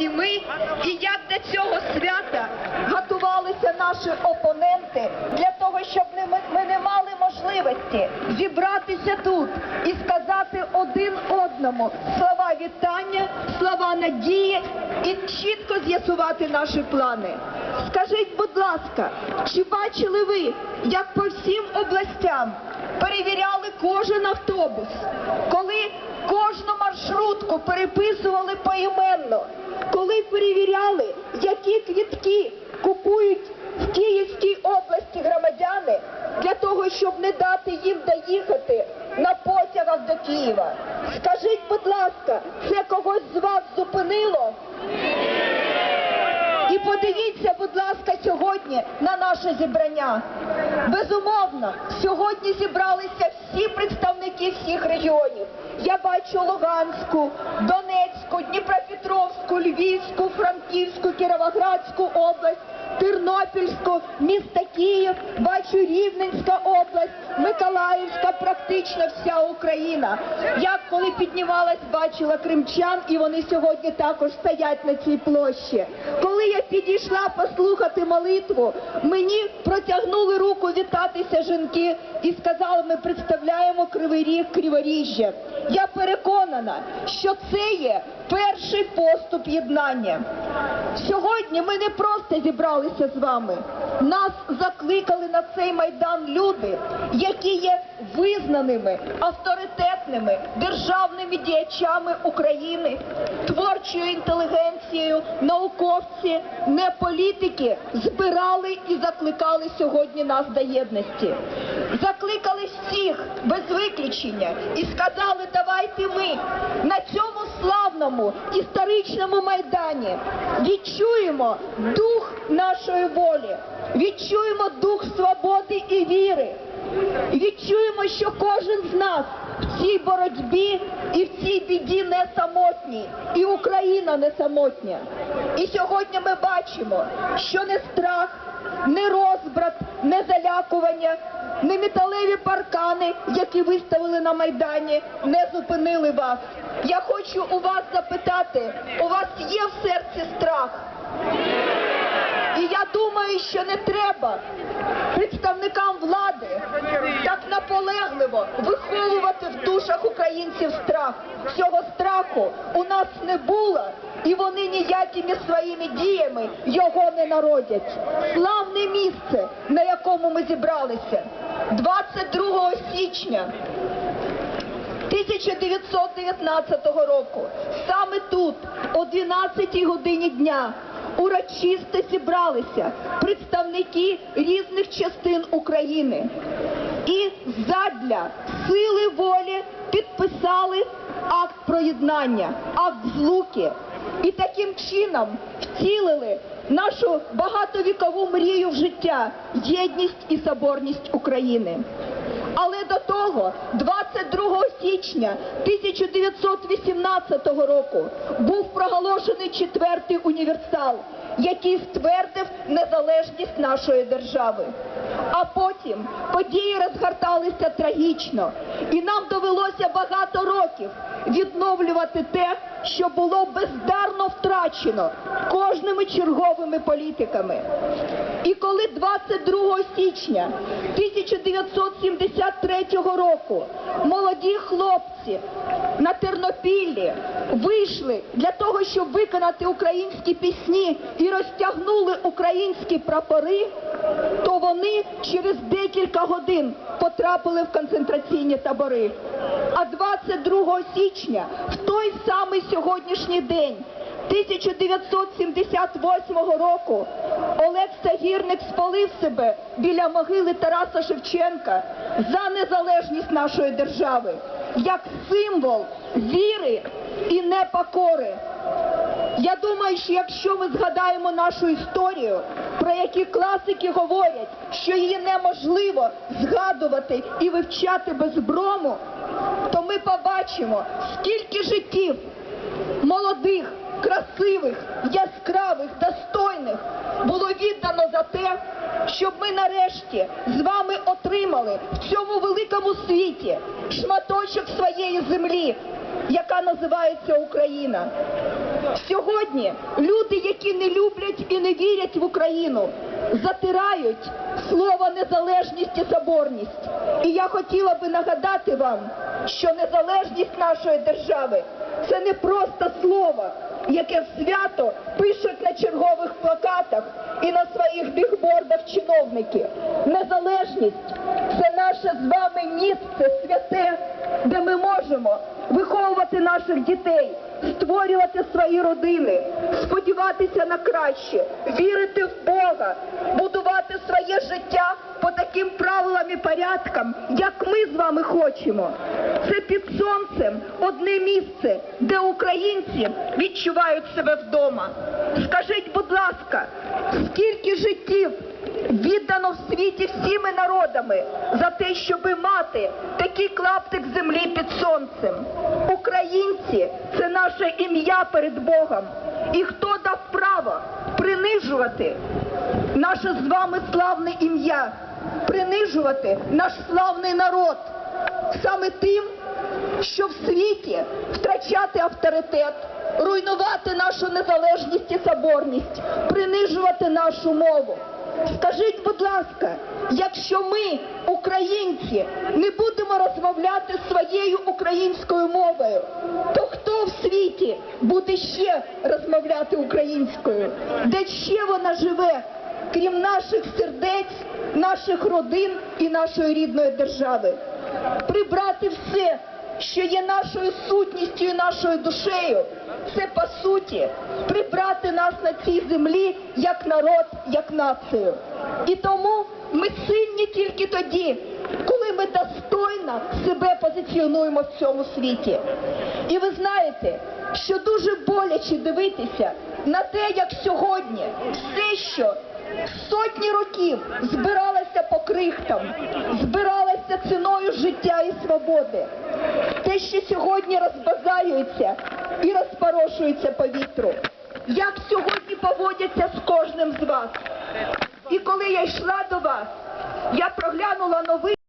І ми, і як до цього свята готувалися наші опоненти для того, щоб ми не мали можливості зібратися тут і сказати один одному слова вітання, слова надії і чітко з'ясувати наші плани. Скажіть, будь ласка, чи бачили ви, як по всім областям перевіряли кожен автобус, коли кожну маршрутку переписували поіменно? коли перевіряли, які квітки купують в Київській області громадяни для того, щоб не дати їм доїхати на потягах до Києва. Скажіть, будь ласка, це когось з вас зупинило? Подивіться, будь ласка, сьогодні на наше зібрання. Безумовно, сьогодні зібралися всі представники всіх регіонів. Я бачу Луганську, Донецьку, Дніпропетровську, Львівську, Франківську, Кіровоградську область, Тернопільську, місто Київ, бачу Рівненська область, Миколаївська, практично вся Україна. Я коли піднімалась, бачила кримчан, і вони сьогодні також стоять на цій площі. Коли я підійшла послухати молитву, мені протягнули руку вітатися жінки і сказали, ми представляємо Кривий Ріг Криворіжжя. Я переконана, що це є перший поступ єднання. Сьогодні ми не просто зібралися з вами. Нас закликали на цей майдан люди, які є визнаними авторитетними державними діячами України, творчою інтелігенцією, науковці, не політики збирали і закликали сьогодні нас до єдності. Закликали всіх без виключення і сказали, давайте ми на цьому славному історичному майдані відчуємо дух нашої волі, відчуємо дух свободи і віри. Відчуємо, що кожен з нас в цій боротьбі і в цій біді не самотній, і Україна не самотня. І сьогодні ми бачимо, що не страх, не розбрат, не залякування, не металеві паркани, які виставили на майдані, не зупинили вас. Я хочу у вас запитати, у вас є в серці страх? І я думаю, що не треба представникам влади так наполегливо виховувати в душах українців страх. Цього страху у нас не було, і вони ніякими своїми діями його не народять. Славне місце, на якому ми зібралися, 22 січня 1919 року, саме тут, о 12 годині дня, урочисто зібралися представники різних частин України і задля сили волі підписали акт проєднання, акт злуки. І таким чином втілили нашу багатовікову мрію в життя єдність і соборність України. Але до того, 22 січня 1918 року, був проголошений четвертий універсал, який ствердив незалежність нашої держави. А потім події розгорталися трагічно, і нам довелося багато років відновлювати те, що було бездарно втрачено кожними черговими політиками. І коли 22 січня 1973 року молоді хлопці на Тернопіллі вийшли для того, щоб виконати українські пісні і розтягнули українські прапори, то вони через декілька годин потрапили в концентраційні табори. А 22 січня, в той самий сьогоднішній день, 1978 року Олег Сагірник спалив себе біля могили Тараса Шевченка за незалежність нашої держави як символ віри і непокори. Я думаю, що якщо ми згадаємо нашу історію, про які класики говорять, що її неможливо згадувати і вивчати без брому, то ми побачимо, скільки життів молодих, красивих, яскравих, достойних було віддано за те, щоб ми нарешті з вами отримали в цьому великому світі шматочок своєї землі, яка називається Україна. Сьогодні люди, які не люблять і не вірять в Україну, затирають слово незалежність і соборність. І я хотіла би нагадати вам, що незалежність нашої держави це не просто слово, яке свято пишуть на чергових плакатах і на своїх бігбордах чиновники. Незалежність це наше з вами місце святе, де ми можемо виховувати наших дітей, створювати свої родини, сподіватися на краще, вірити в Бога, будувати своє життя по таким правилам і порядкам, як ми з вами хочемо. Це під сонцем одне місце, де українці відчувають себе вдома. Скажіть, будь ласка, скільки життів віддано в світі всіми народами за те, щоби мати такий клаптик землі під сонцем. Українці це наше ім'я перед Богом. І хто дав право принижувати наше з вами славне ім'я, принижувати наш славний народ саме тим, що в світі втрачати авторитет, руйнувати нашу незалежність і соборність, принижувати нашу мову. Скажіть, будь ласка, якщо ми, українці, не будемо розмовляти своєю українською мовою, то хто в світі буде ще розмовляти українською? Де ще вона живе, крім наших сердець, наших родин і нашої рідної держави? Прибрати все, що є нашою сутністю і нашою душею, це по суті прибрати нас на цій землі як народ, як націю. І тому ми сильні тільки тоді, коли ми достойно себе позиціонуємо в цьому світі. І ви знаєте, що дуже боляче дивитися на те, як сьогодні все, що сотні років збиралося по крихтам, збиралося ціною життя і свободи. Те, що сьогодні розбазаюється і розпорошується по вітру. Як сьогодні поводяться з кожним з вас. І коли я йшла до вас, я проглянула новини.